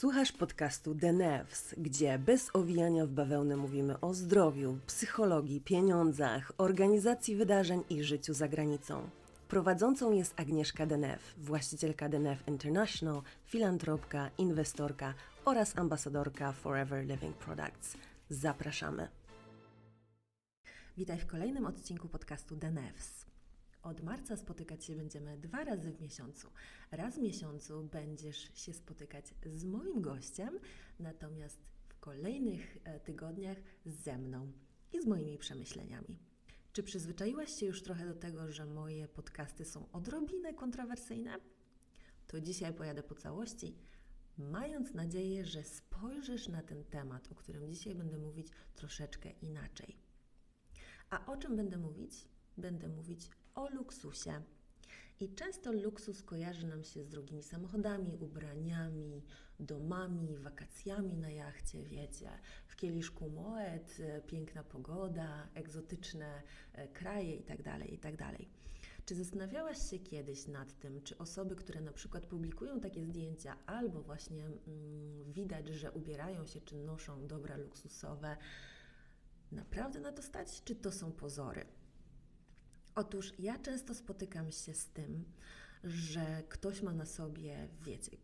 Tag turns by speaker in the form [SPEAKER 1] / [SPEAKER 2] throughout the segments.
[SPEAKER 1] Słuchasz podcastu The Nevs, gdzie bez owijania w bawełnę mówimy o zdrowiu, psychologii, pieniądzach, organizacji wydarzeń i życiu za granicą. Prowadzącą jest Agnieszka Denew, właścicielka Denew International, filantropka, inwestorka oraz ambasadorka Forever Living Products. Zapraszamy. Witaj w kolejnym odcinku podcastu The Nevs. Od marca spotykać się będziemy dwa razy w miesiącu. Raz w miesiącu będziesz się spotykać z moim gościem, natomiast w kolejnych e, tygodniach ze mną i z moimi przemyśleniami. Czy przyzwyczaiłaś się już trochę do tego, że moje podcasty są odrobinę kontrowersyjne? To dzisiaj pojadę po całości, mając nadzieję, że spojrzysz na ten temat, o którym dzisiaj będę mówić troszeczkę inaczej. A o czym będę mówić? Będę mówić o luksusie. I często luksus kojarzy nam się z drogimi samochodami, ubraniami, domami, wakacjami na jachcie, wiecie, w kieliszku Moet, e, piękna pogoda, egzotyczne e, kraje itd., tak itd. Tak czy zastanawiałaś się kiedyś nad tym, czy osoby, które na przykład publikują takie zdjęcia, albo właśnie mm, widać, że ubierają się czy noszą dobra luksusowe, naprawdę na to stać, czy to są pozory? Otóż ja często spotykam się z tym, że ktoś ma na sobie, wiecie,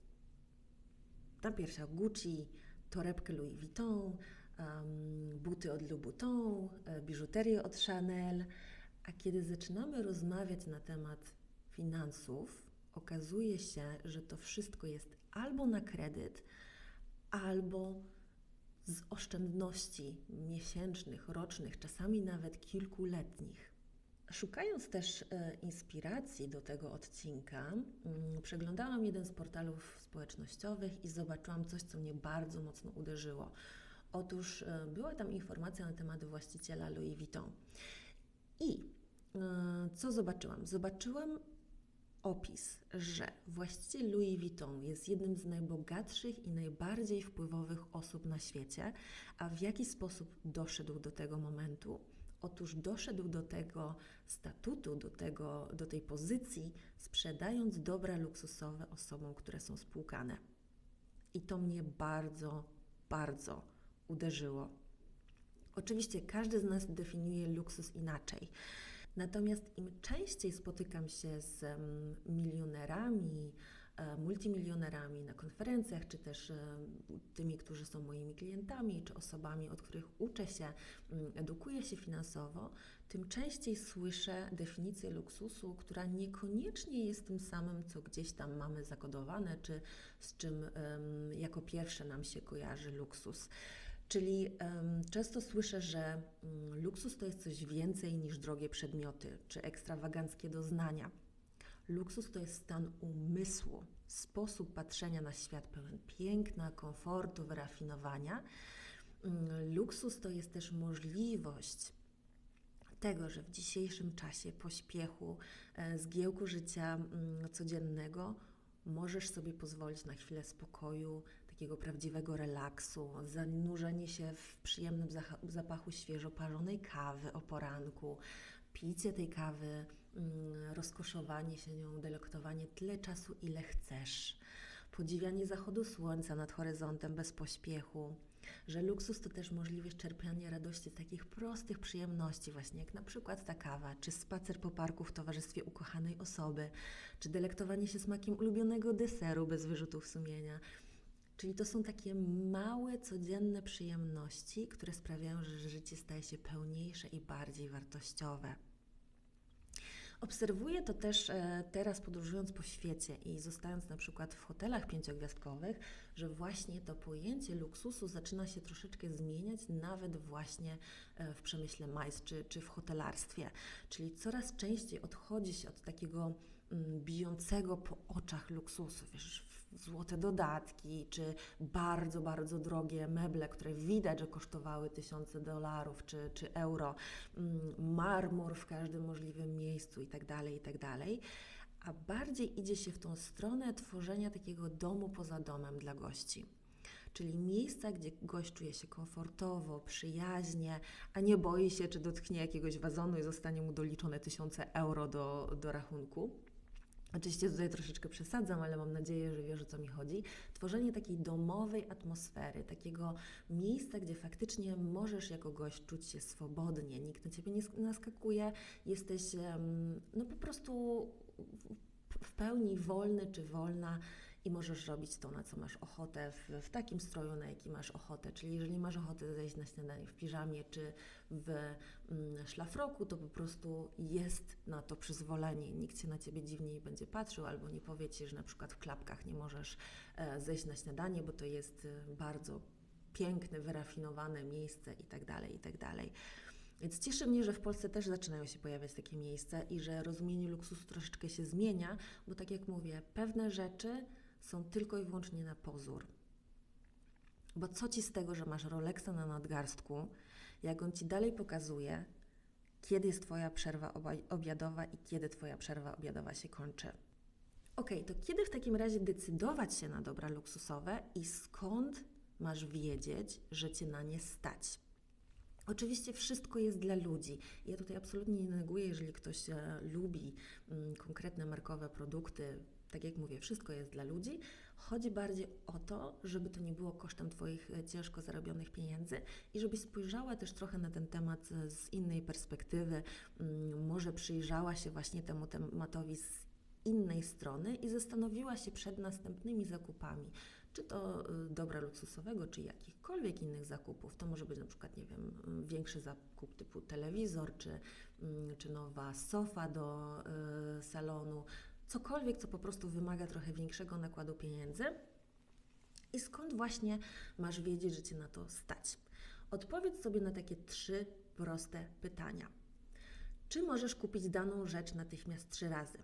[SPEAKER 1] na piersiach Gucci, torebkę Louis Vuitton, um, buty od Louboutin, e, biżuterię od Chanel, a kiedy zaczynamy rozmawiać na temat finansów, okazuje się, że to wszystko jest albo na kredyt, albo z oszczędności miesięcznych, rocznych, czasami nawet kilkuletnich. Szukając też e, inspiracji do tego odcinka, mm, przeglądałam jeden z portalów społecznościowych i zobaczyłam coś, co mnie bardzo mocno uderzyło. Otóż e, była tam informacja na temat właściciela Louis Vuitton. I e, co zobaczyłam? Zobaczyłam opis, że właściciel Louis Vuitton jest jednym z najbogatszych i najbardziej wpływowych osób na świecie, a w jaki sposób doszedł do tego momentu? Otóż doszedł do tego statutu, do, tego, do tej pozycji, sprzedając dobra luksusowe osobom, które są spłukane. I to mnie bardzo, bardzo uderzyło. Oczywiście każdy z nas definiuje luksus inaczej. Natomiast im częściej spotykam się z milionerami, E, multimilionerami na konferencjach, czy też e, tymi, którzy są moimi klientami, czy osobami, od których uczę się, mm, edukuję się finansowo, tym częściej słyszę definicję luksusu, która niekoniecznie jest tym samym, co gdzieś tam mamy zakodowane, czy z czym jako pierwsze nam się kojarzy luksus. Czyli um, często słyszę, że um, luksus to jest coś więcej niż drogie przedmioty czy ekstrawaganckie doznania. Luksus to jest stan umysłu, sposób patrzenia na świat pełen piękna, komfortu, wyrafinowania. Mm, luksus to jest też możliwość tego, że w dzisiejszym czasie pośpiechu, e, zgiełku życia mm, codziennego możesz sobie pozwolić na chwilę spokoju, takiego prawdziwego relaksu, zanurzenie się w przyjemnym zapachu świeżo parzonej kawy o poranku, picie tej kawy rozkoszowanie się nią, delektowanie tyle czasu, ile chcesz, podziwianie zachodu słońca nad horyzontem bez pośpiechu, że luksus to też możliwość czerpania radości z takich prostych przyjemności, właśnie jak na przykład ta kawa, czy spacer po parku w towarzystwie ukochanej osoby, czy delektowanie się smakiem ulubionego deseru bez wyrzutów sumienia. Czyli to są takie małe, codzienne przyjemności, które sprawiają, że życie staje się pełniejsze i bardziej wartościowe. Obserwuję to też e, teraz podróżując po świecie i zostając na przykład w hotelach pięciogwiazdkowych, że właśnie to pojęcie luksusu zaczyna się troszeczkę zmieniać, nawet właśnie e, w przemyśle majs czy, czy w hotelarstwie. Czyli coraz częściej odchodzi się od takiego mm, bijącego po oczach luksusu. Wiesz, złote dodatki, czy bardzo, bardzo drogie meble, które widać, że kosztowały tysiące dolarów czy, czy euro, mm, marmur w każdym możliwym miejscu itd., tak itd., tak a bardziej idzie się w tą stronę tworzenia takiego domu poza domem dla gości czyli miejsca, gdzie gość czuje się komfortowo, przyjaźnie, a nie boi się, czy dotknie jakiegoś wazonu i zostanie mu doliczone tysiące euro do, do rachunku. Oczywiście tutaj troszeczkę przesadzam, ale mam nadzieję, że wiesz o co mi chodzi. Tworzenie takiej domowej atmosfery, takiego miejsca, gdzie faktycznie możesz jako gość czuć się swobodnie, nikt na ciebie nie naskakuje, jesteś no po prostu w pełni wolny czy wolna i możesz robić to, na co masz ochotę, w, w, takim stroju, na jaki masz ochotę. Czyli jeżeli masz ochotę zejść na śniadanie w piżamie czy w mm, szlafroku, to po prostu jest na to przyzwolenie. Nikt się na ciebie dziwnie nie będzie patrzył albo nie powie ci, że na przykład w klapkach nie możesz e, zejść na śniadanie, bo to jest e, bardzo piękne, wyrafinowane miejsce i tak dalej, i tak. Więc cieszy mnie, że w Polsce też zaczynają się pojawiać takie miejsca i że rozumienie luksusu troszeczkę się zmienia, bo tak jak mówię, pewne rzeczy są tylko i wyłącznie na pozór. Bo co ci z tego, że masz Rolexa na nadgarstku, jak on ci dalej pokazuje, kiedy jest Twoja przerwa obiadowa i kiedy Twoja przerwa obiadowa się kończy. Ok, to kiedy w takim razie decydować się na dobra luksusowe i skąd masz wiedzieć, że Cię na nie stać? Oczywiście wszystko jest dla ludzi. Ja tutaj absolutnie nie neguję, jeżeli ktoś e, lubi mm, konkretne markowe produkty, tak jak mówię, wszystko jest dla ludzi. Chodzi bardziej o to, żeby to nie było kosztem Twoich e, ciężko zarobionych pieniędzy i żebyś spojrzała też trochę na ten temat e, z innej perspektywy. Mm, może przyjrzała się właśnie temu tematowi z innej strony i zastanowiła się przed następnymi zakupami, czy to y, dobra luksusowego, czy jakichkolwiek innych zakupów. To może być na przykład, nie wiem, większy zakup typu telewizor, czy, mm, czy nowa sofa do y, salonu, cokolwiek, co po prostu wymaga trochę większego nakładu pieniędzy. I skąd właśnie masz wiedzieć, że Cię na to stać? Odpowiedz sobie na takie trzy proste pytania. Czy możesz kupić daną rzecz natychmiast trzy razy?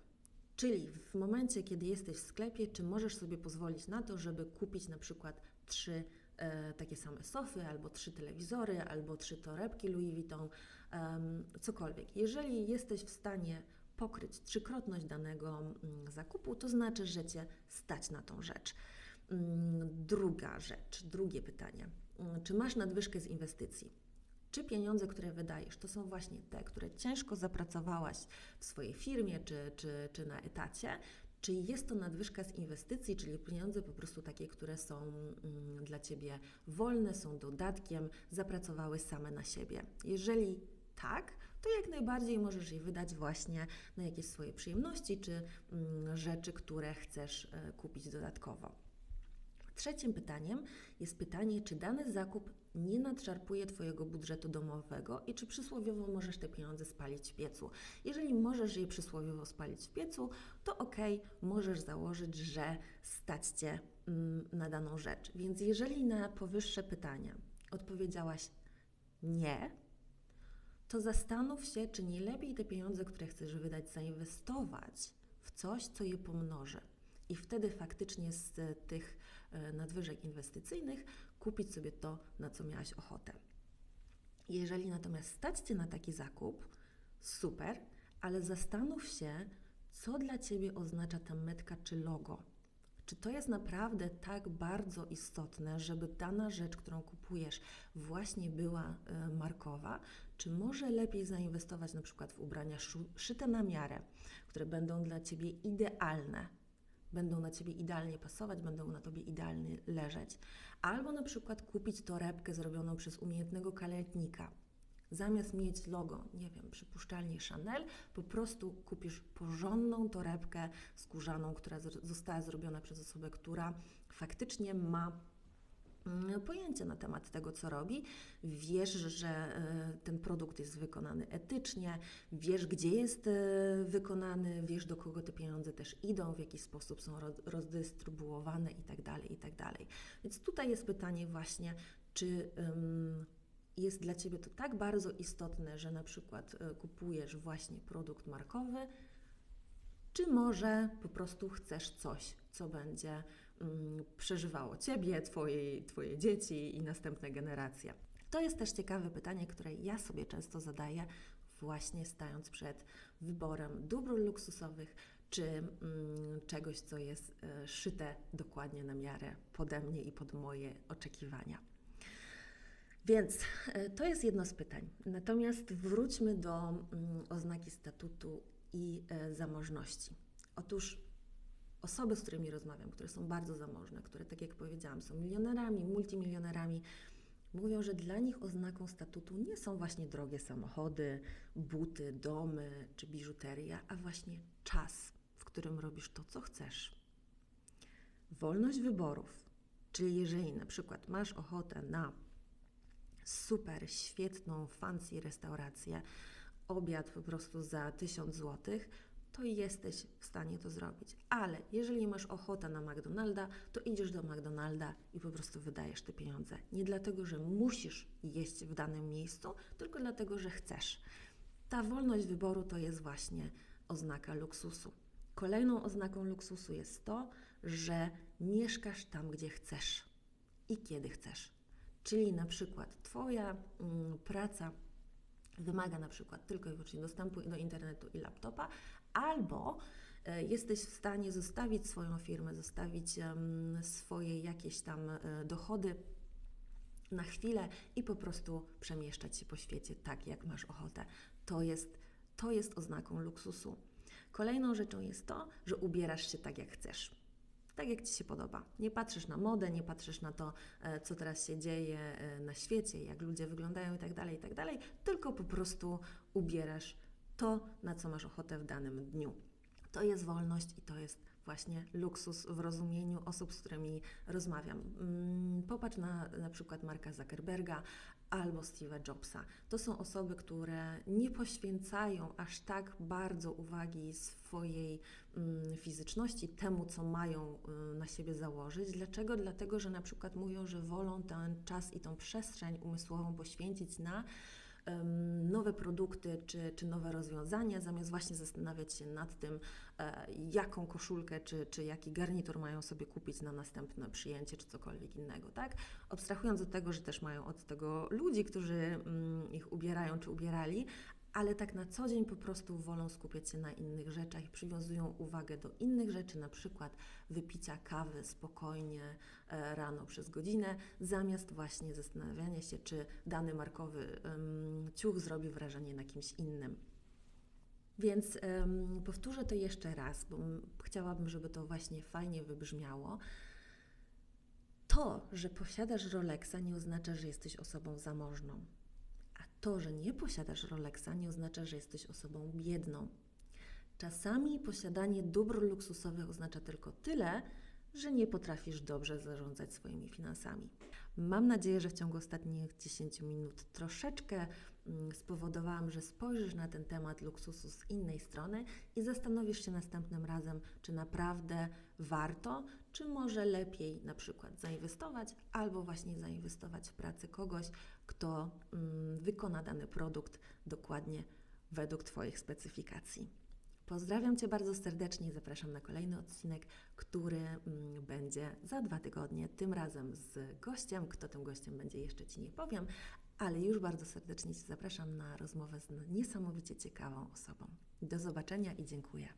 [SPEAKER 1] Czyli w momencie, kiedy jesteś w sklepie, czy możesz sobie pozwolić na to, żeby kupić na przykład trzy e, takie same sofy, albo trzy telewizory, albo trzy torebki Louis Vuitton, cokolwiek. Jeżeli jesteś w stanie pokryć trzykrotność danego mm, zakupu, to znaczy, że Cię stać na tą rzecz. Mm, druga rzecz, drugie pytanie. Mm, czy masz nadwyżkę z inwestycji? czy pieniądze, które wydajesz, to są właśnie te, które ciężko zapracowałaś w swojej firmie czy, czy, czy na etacie, czy jest to nadwyżka z inwestycji, czyli pieniądze po prostu takie, które są dla Ciebie wolne, są dodatkiem, zapracowały same na siebie. Jeżeli tak, to jak najbardziej możesz je wydać właśnie na jakieś swoje przyjemności czy mm, rzeczy, które chcesz y, kupić dodatkowo. Trzecim pytaniem jest pytanie, czy dany zakup nie nadszarpuje Twojego budżetu domowego i czy przysłowiowo możesz te pieniądze spalić w piecu. Jeżeli możesz je przysłowiowo spalić w piecu, to ok, możesz założyć, że stać Cię mm, na daną rzecz. Więc jeżeli na powyższe pytania odpowiedziałaś nie, to zastanów się, czy nie lepiej te pieniądze, które chcesz wydać, zainwestować w coś, co je pomnoży. I wtedy faktycznie z tych e, nadwyżek inwestycyjnych kupić sobie to, na co miałaś ochotę. Jeżeli natomiast stać Cię na taki zakup, super, ale zastanów się, co dla Ciebie oznacza ta metka czy logo. Czy to jest naprawdę tak bardzo istotne, żeby dana rzecz, którą kupujesz, właśnie była y, markowa? Czy może lepiej zainwestować na przykład w ubrania szyte na miarę, które będą dla Ciebie idealne, będą na Ciebie idealnie pasować, będą na Tobie idealnie leżeć. Albo na przykład kupić torebkę zrobioną przez umiejętnego kaletnika. Zamiast mieć logo, nie wiem, przypuszczalnie Chanel, po prostu kupisz porządną torebkę skórzaną, która została zrobiona przez osobę, która faktycznie ma pojęcie na temat tego, co robi. Wiesz, że e, ten produkt jest wykonany etycznie, wiesz, gdzie jest e, wykonany, wiesz, do kogo te pieniądze też idą, w jaki sposób są rozdystrybuowane itd. Tak itd. Tak Więc tutaj jest pytanie właśnie, czy jest dla Ciebie to tak bardzo istotne, że na przykład e, kupujesz właśnie produkt markowy, czy może po prostu chcesz coś, co będzie przeżywało Ciebie, twoje, twoje dzieci i następne generacje? To jest też ciekawe pytanie, które ja sobie często zadaję, właśnie stając przed wyborem dóbr luksusowych czy mm, czegoś, co jest y, szyte dokładnie na miarę pode mnie i pod moje oczekiwania. Więc y, to jest jedno z pytań. Natomiast wróćmy do y, oznaki statutu i zamożności. Otóż osoby, z którymi rozmawiam, które są bardzo zamożne, które, tak jak powiedziałam, są milionerami, multimilionerami, mówią, że dla nich oznaką statutu nie są właśnie drogie samochody, buty, domy czy biżuteria, a właśnie czas, w którym robisz to, co chcesz. Wolność wyborów, czyli jeżeli na przykład masz ochotę na super, świetną, fancy restaurację, obiad po prostu za 1000 zł, to jesteś w stanie to zrobić. Ale jeżeli masz ochotę na McDonalda, to idziesz do McDonalda i po prostu wydajesz te pieniądze. Nie dlatego, że musisz jeść w danym miejscu, tylko dlatego, że chcesz. Ta wolność wyboru to jest właśnie oznaka luksusu. Kolejną oznaką luksusu jest to, że mieszkasz tam, gdzie chcesz i kiedy chcesz. Czyli na przykład Twoja mm, praca wymaga na przykład tylko i wyłącznie dostępu do internetu i laptopa, albo e, jesteś w stanie zostawić swoją firmę, zostawić swoje jakieś tam e, dochody na chwilę i po prostu przemieszczać się po świecie tak, jak masz ochotę. To jest, to jest oznaką luksusu. Kolejną rzeczą jest to, że ubierasz się tak, jak chcesz tak jak Ci się podoba. Nie patrzysz na modę, nie patrzysz na to, e, co teraz się dzieje na świecie, jak ludzie wyglądają itd., tak itd., tak tylko po prostu ubierasz to, na co masz ochotę w danym dniu. To jest wolność i to jest właśnie luksus w rozumieniu osób, z którymi rozmawiam. Mm, popatrz na na przykład Marka Zuckerberga albo Steve'a Jobsa. To są osoby, które nie poświęcają aż tak bardzo uwagi swojej mm, fizyczności, temu, co mają y, na siebie założyć. Dlaczego? Dlatego, że na przykład mówią, że wolą ten czas i tą przestrzeń umysłową poświęcić na nowe produkty czy, czy nowe rozwiązania, zamiast właśnie zastanawiać się nad tym, e, jaką koszulkę czy, czy jaki garnitur mają sobie kupić na następne przyjęcie czy cokolwiek innego, tak? Abstrahując od tego, że też mają od tego ludzi, którzy mm, ich ubierają czy ubierali, ale tak na co dzień po prostu wolą skupiać się na innych rzeczach i przywiązują uwagę do innych rzeczy, na przykład wypicia kawy spokojnie e, rano przez godzinę, zamiast właśnie zastanawiania się, czy dany markowy ciuch zrobi wrażenie na kimś innym. Więc powtórzę to jeszcze raz, bo chciałabym, żeby to właśnie fajnie wybrzmiało. To, że posiadasz Rolexa, nie oznacza, że jesteś osobą zamożną. To, że nie posiadasz Rolexa, nie oznacza, że jesteś osobą biedną. Czasami posiadanie dóbr luksusowych oznacza tylko tyle, że nie potrafisz dobrze zarządzać swoimi finansami. Mam nadzieję, że w ciągu ostatnich 10 minut troszeczkę mm, spowodowałam, że spojrzysz na ten temat luksusu z innej strony i zastanowisz się następnym razem, czy naprawdę warto, czy może lepiej na przykład zainwestować albo właśnie zainwestować w pracę kogoś, kto mm, wykona dany produkt dokładnie według Twoich specyfikacji. Pozdrawiam Cię bardzo serdecznie i zapraszam na kolejny odcinek, który mm, będzie za dwa tygodnie, tym razem z gościem. Kto tym gościem będzie, jeszcze Ci nie powiem, ale już bardzo serdecznie Cię zapraszam na rozmowę z niesamowicie ciekawą osobą. Do zobaczenia i dziękuję.